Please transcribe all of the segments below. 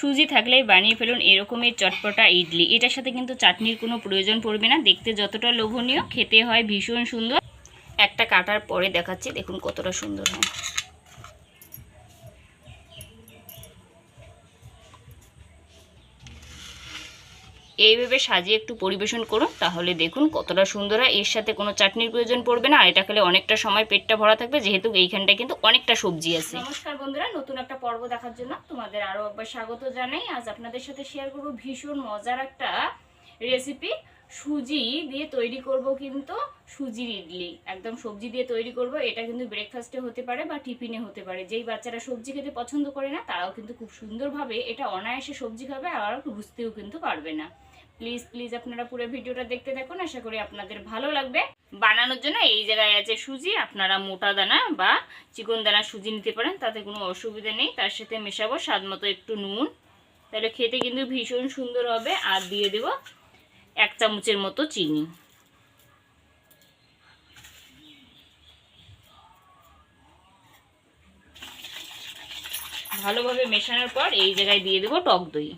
সুজি থাকলেই বানিয়ে ফেলুন এরকমের চটপটা ইডলি। এটার সাথে কিন্তু চাটনির কোনো প্রয়োজন পড়বে না। দেখতে যতটা লোভনীয়, খেতে হয় ভীষণ সুন্দর। একটা কাটার পরে দেখাচ্ছি, দেখুন কতটা সুন্দর হয়। এইভাবে সাজিয়ে একটু পরিবেশন করুন, তাহলে দেখুন কতটা সুন্দর হয়। এর সাথে কোনো চাটনির প্রয়োজন পড়বে না, আর এটা খেলে অনেকটা সময় পেটটা ভরা থাকবে, যেহেতু এইখানটায় কিন্তু অনেকটা সবজি আছে। নমস্কার বন্ধুরা, নতুন একটা পর্ব দেখার জন্য তোমাদের আরও একবার স্বাগত জানাই। আজ আপনাদের সাথে শেয়ার করব ভীষণ মজার একটা রেসিপি সুজি দিয়ে তৈরি করব কিন্তু সুজির ইডলি। একদম সবজি দিয়ে তৈরি করব, এটা কিন্তু ব্রেকফাস্টে হতে পারে বা টিফিনে হতে পারে। যেই বাচ্চারা সবজি খেতে পছন্দ করে না, তারাও কিন্তু খুব সুন্দরভাবে এটা অনায়াসে সবজি খাবে, আর বুঝতেও কিন্তু পারবে না। প্লিজ প্লিজ আপনারা পুরো ভিডিওটা দেখতে দেখুন আশা করি আপনাদের ভালো লাগবে। বানানোর জন্য এই জায়গায় আছে সুজি, আপনারা মোটা দানা বা চিকন দানা সুজি নিতে পারেন, তাতে কোনো অসুবিধা নেই। তার সাথে মেশাবো স্বাদ মতো একটু নুন। তাহলে খেতে কিন্তু ভীষণ সুন্দর হবে। আর দিয়ে দেব এক চামচের মতো চিনি। ভালোভাবে মেশানোর পর এই জায়গায় দিয়ে দেবো টক দই।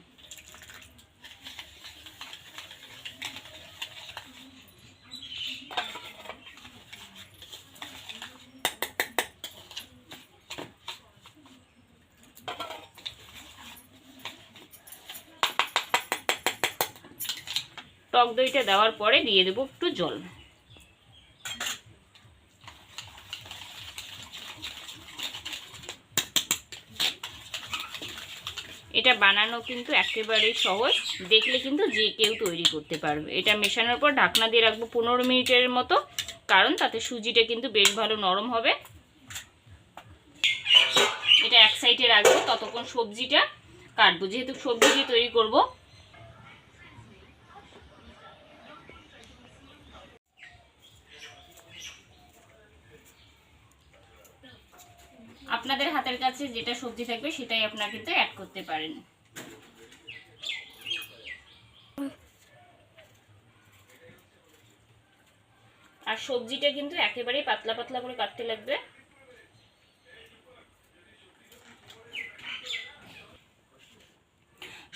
টক দইটা দেওয়ার পরে দিয়ে দেবো একটু জল। এটা বানানো কিন্তু একেবারেই সহজ। দেখলে কিন্তু যে কেউ তৈরি করতে পারবে। এটা মেশানোর পর ঢাকনা দিয়ে রাখব পনেরো মিনিটের মতো, কারণ তাতে সুজিটা কিন্তু বেশ ভালো নরম হবে। এটা এক সাইডে রাখব, ততক্ষণ সবজিটা কাটবো। যেহেতু সবজি তৈরি করব আপনাদের হাতের কাছে যেটা সবজি থাকবে সেটাই আপনারা কিন্তু অ্যাড করতে পারেন। আর সবজিটা কিন্তু একেবারেই পাতলা পাতলা করে কাটতে লাগবে।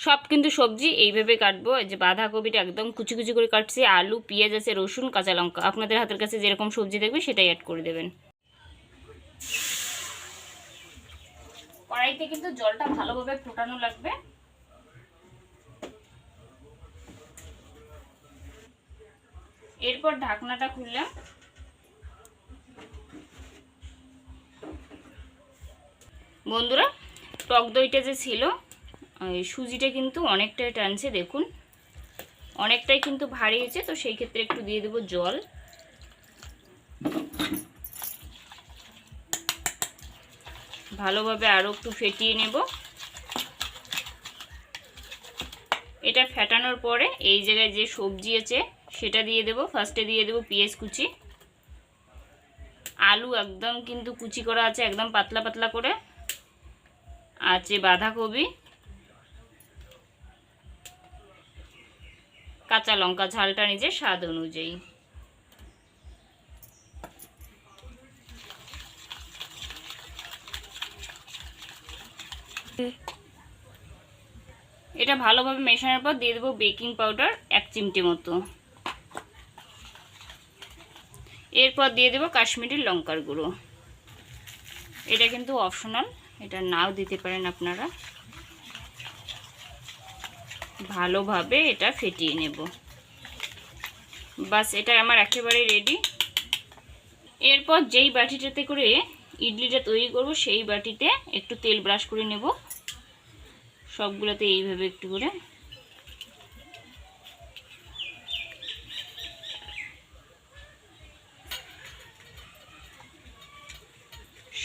সব কিন্তু সবজি এইভাবে কাটবো। যে বাঁধাকপিটা একদম কুচি কুচি করে কাটছি, আলু, পেঁয়াজ আছে, রসুন, কাঁচা লঙ্কা। আপনাদের হাতের কাছে যেরকম সবজি থাকবে সেটাই অ্যাড করে দেবেন। কড়াইতে কিন্তু জলটা ভালোভাবে ফোটানো লাগবে। এরপর ঢাকনাটা খুললাম। বন্ধুরা, টক দইটা যে ছিল সুজিটা কিন্তু অনেকটাই টানছে, দেখুন। অনেকটাই কিন্তু ভারী হয়েছে, তো সেই ক্ষেত্রে একটু দিয়ে দেবো জল। ভালোভাবে আরও একটু ফেটিয়ে নেব। এটা ফেটানোর পরে এই জায়গায় যে সবজি আছে, সেটা দিয়ে দেব। ফার্স্টে দিয়ে দেব পেঁয়াজ কুচি। আলু একদম কিন্তু কুচি করা আছে, একদম পাতলা পাতলা করে। আছে বাঁধাকপি। কাঁচা লঙ্কা ঝালটা নিজের স্বাদ অনুযায়ী। এটা ভালোভাবে মেশানোর পর দিয়ে দেবো বেকিং পাউডার এক চিমটি মতো। এরপর দিয়ে দেবো কাশ্মীরি লঙ্কার গুঁড়ো। এটা কিন্তু অপশনাল, এটা নাও দিতে পারেন আপনারা। ভালোভাবে এটা ফেটিয়ে নেব। বাস, এটা আমার একেবারে রেডি এরপর যেই বাটিটাতে করে ইডলিটা তৈরি করব, সেই বাটিতে একটু তেল ব্রাশ করে নেব। সবগুলোতে এইভাবে একটু করে।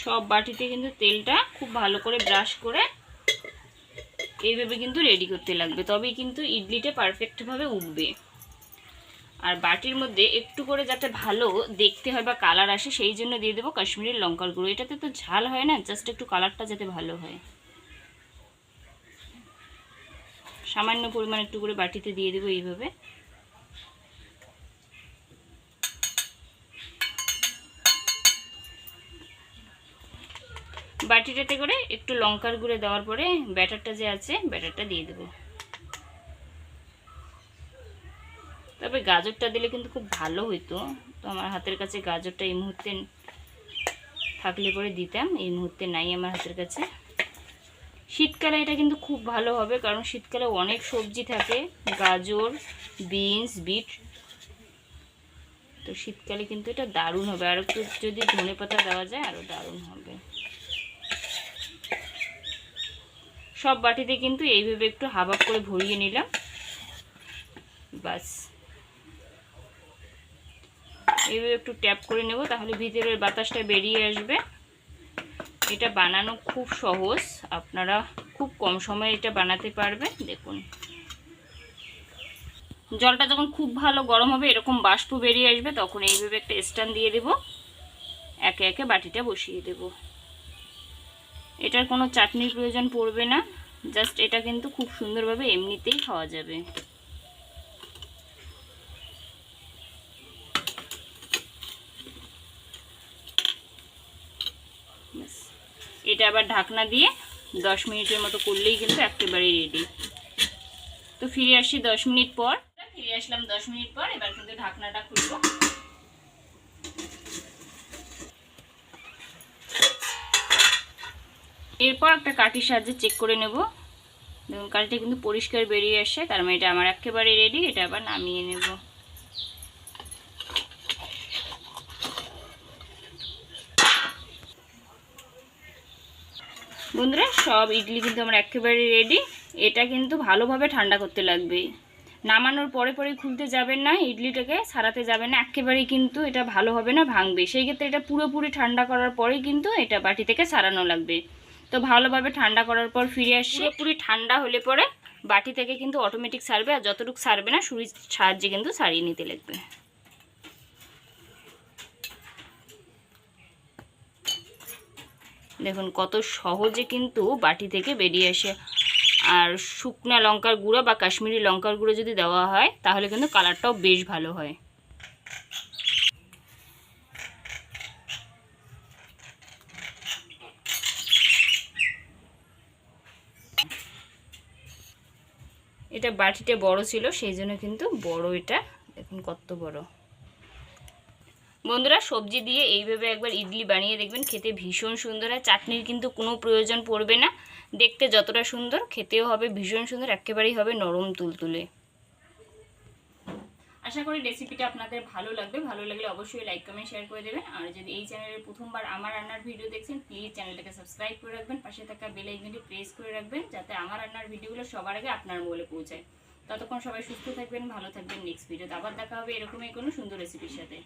সব বাটিতে কিন্তু তেলটা খুব ভালো করে ব্রাশ করে এইভাবে কিন্তু রেডি করতে লাগবে। তবেই কিন্তু ইডলিটা পারফেক্টভাবে উঠবে। আর বাটির মধ্যে একটু করে যাতে ভালো দেখতে হয় বা কালার আসে, সেই জন্য দিয়ে দেবো কাশ্মীরের লঙ্কার গুঁড়ো। এটাতে তো ঝাল হয় না জাস্ট একটু কালারটা যাতে ভালো হয়। সামান্য পরিমাণ একটু করে বাটিতে দিয়ে দেবো এইভাবে। বাটিটাতে করে একটু লঙ্কার গুঁড়ে দেওয়ার পরে ব্যাটারটা যে আছে, ব্যাটারটা দিয়ে দেবো। তবে গাজরটা দিলে কিন্তু খুব ভালো হইতো। তো আমার হাতের কাছে গাজরটা এই মুহূর্তে থাকলে পরে দিতাম, এই মুহূর্তে নাই আমার হাতের কাছে। শীতকালে এটা কিন্তু খুব ভালো হবে, কারণ শীতকালে অনেক সবজি থাকে, গাজর, বিনস, বিট। তো শীতকালে কিন্তু এটা দারুণ হবে। আর একটু যদি ধনে পাতা দেওয়া যায় আরও দারুণ হবে। সব বাটিতে কিন্তু এইভাবে একটু হাফ করে ভরিয়ে নিলাম। বাস। এইভাবে একটু ট্যাপ করে নেব, তাহলে ভিতরের বাতাসটা বেরিয়ে আসবে। এটা বানানো খুব সহজ। আপনারা খুব কম সময়ে এটা বানাতে পারবেন। দেখুন। জলটা যখন খুব ভালো গরম হবে, এরকম বাষ্প বেরিয়ে আসবে, তখন এইভাবে একটা স্ট্যান্ড দিয়ে দেব। একে একে বাটিটা বসিয়ে দেব। এটার কোনো চাটনির প্রয়োজন পড়বে না। জাস্ট এটা কিন্তু খুব সুন্দরভাবে এমনিতেই খাওয়া যাবে। এটা আবার ঢাকনা দিয়ে দশ মিনিটের মতো করলেই কিন্তু একেবারেই রেডি তো ফিরে আসি দশ মিনিট পর। ফিরে আসলাম দশ মিনিট পর, এবার কিন্তু ঢাকনাটা খুলবো। এরপর একটা কাঠির সাহায্যে চেক করে নেব। দেখুন, কাঠিটা কিন্তু পরিষ্কার বেরিয়ে আসে তার মানে এটা আমার একেবারে রেডি এটা আবার নামিয়ে নেব। বন্ধুরা, সব ইডলি কিন্তু আমার একেবারে রেডি এটা কিন্তু ভালোভাবে ঠান্ডা করতে লাগবে। নামানোর পরে পরে খুলতে যাবেন না, ইডলিটাকে সারাতে যাবেন না। একেবারেই কিন্তু এটা ভালো হবে না, ভাঙবে। সেই ক্ষেত্রে এটা পুরোপুরি ঠান্ডা করার পরেই কিন্তু এটা বাটি থেকে সারানো লাগবে। তো ভালোভাবে ঠান্ডা করার পর ফিরে আসি। পুরোপুরি ঠান্ডা হলে পরে বাটি থেকে কিন্তু অটোমেটিক সারবে, আর যতটুকু সারবে না, সুরির সাহায্যে কিন্তু সারিয়ে নিতে লাগবে। দেখুন, কত সহজে কিন্তু বাটি থেকে বেরিয়ে আসে। আর শুকনা লঙ্কার গুঁড়ো বা কাশ্মীরি লঙ্কার গুঁড়ো যদি দেওয়া হয়, তাহলে কিন্তু কালারটাও বেশ ভালো হয়। এটা বাটিটা বড় ছিল, সেই জন্য কিন্তু বড় এটা। দেখুন, কত বড়। বন্ধুরা, সবজি দিয়ে এইভাবে একবার ইডলি বানিয়ে দেখবেন, খেতে ভীষণ সুন্দর হয় চাটনির কিন্তু কোনো প্রয়োজন পড়বে না। দেখতে যতটা সুন্দর, খেতেও হবে ভীষণ সুন্দর, একেবারেই হবে নরম তুলতুলে। আশা করি রেসিপিটা আপনাদের ভালো লাগবে। ভালো লাগলে অবশ্যই লাইক কমেন্ট শেয়ার করে দেবেন। আর যদি এই চ্যানেলে প্রথমবার আমার রান্নার ভিডিও দেখছেন প্লিজ চ্যানেলটাকে সাবস্ক্রাইব করে রাখবেন। পাশে থাকা বেল আইকনটি প্রেস করে রাখবেন, যাতে আমার রান্নার ভিডিওগুলো সবার আগে আপনার মোবাইলে পৌঁছায়। ততক্ষণ সবাই সুস্থ থাকবেন, ভালো থাকবেন। নেক্সট ভিডিওতে আবার দেখা হবে এরকমই কোনো সুন্দর রেসিপির সাথে।